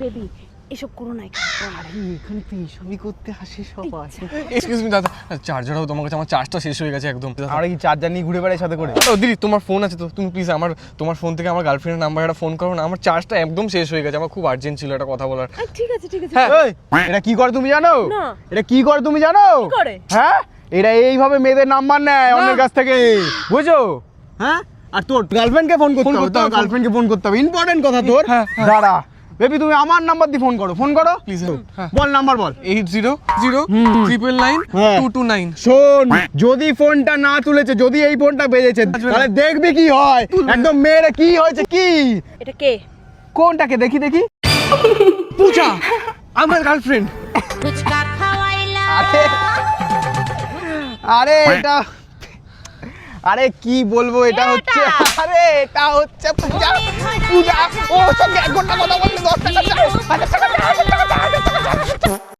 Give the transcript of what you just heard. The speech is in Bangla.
বেবি এসব করো না আরে এখানে তো এইসবই করতে আসে সবাই। এক্সকিউজ মি দাদা চার্জারও তোমার কাছে আমার চার্জটা শেষ হয়ে গেছে একদম। আর কি চার্জার নিয়ে ঘুরে বেড়াই সাথে করে। ও দিদি তোমার ফোন আছে তো? তুমি প্লিজ আমার তোমার ফোন থেকে আমার গার্লফ্রেন্ডের নাম্বার একটা ফোন করো না আমার চার্জটা একদম শেষ হয়ে গেছে আমার খুব আর্জেন্ট ছিল একটা কথা বলার। ঠিক আছে ঠিক আছে। হ্যাঁ। এই, এটা কি করে তুমি জানো? না। এটা কি করে তুমি জানো? কি করে? হ্যাঁ? এটা এইভাবে মেয়েদের নাম্বার নেয় অন্যের কাছ থেকে। বুঝছ? হ্যাঁ? আর তোর গার্লফ্রেন্ডকে ফোন করতে হবে, গার্লফ্রেন্ডকে ফোন করতে হবে। ইম্পর্টেন্ট কথা তোর। হ্যাঁ, হ্যাঁ। দাঁড়া। বেবি তুমি আমার নাম্বার দিয়ে ফোন করো। ফোন করো? প্লিজ হ্যাঁ। বল নাম্বার বল। Eight zero zero triple nine. Two two nine শোন যদি ফোনটা না তুলেছে যদি এই ফোনটা বেজেছে তাহলে দেখবি কি হয়। একদম মেয়েরা কি হয়েছে কি? এটা কে? কোনটাকে? দেখি দেখি। পূজা আমার গার্লফ্রেন্ড আরে আরে এটা আরে কি বলব এটা হচ্ছে আরে এটা হচ্ছে পূজা। পূজা। ও সঙ্গে এক ঘণ্টা কথা বললে দশ টাকা চাই। হাজার টাকা